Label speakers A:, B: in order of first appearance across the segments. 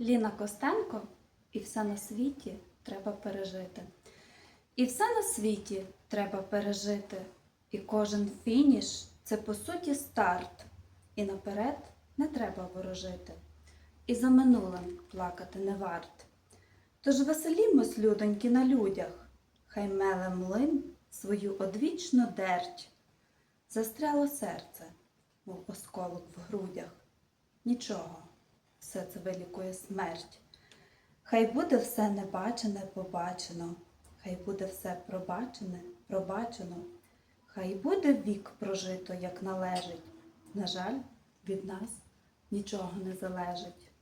A: Ліна Костенко і все на світі треба пережити. І все на світі треба пережити. І кожен фініш це по суті старт. І наперед не треба ворожити. І за минулим плакати не варт. Тож веселімось, людоньки, на людях, хай меле млин свою одвічну дерть. Застряло серце, мов осколок в грудях. Нічого, все це вилікує смерть. Хай буде все небачене побачено, хай буде все пробачене пробачено, хай буде вік прожито, як належить. На жаль, від нас нічого не залежить.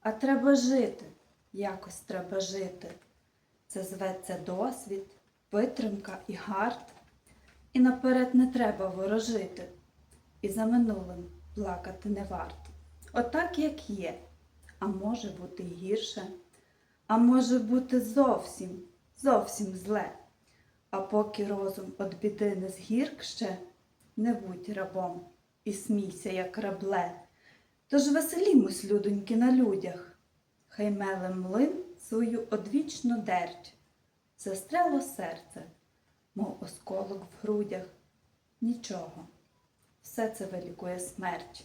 A: А треба жити, якось треба жити. Це зветься досвід, витримка і гард. І наперед не треба ворожити, і за минулим плакати не варт. Отак, як є, а може бути гірше, а може бути зовсім, зовсім зле. А поки розум від біди не згіркще, не будь рабом і смійся, як рабле. Тож веселімось, людоньки, на людях, хай меле млин свою одвічну дерть, застряло серце, мов осколок в грудях. Нічого, все це вилікує смерть.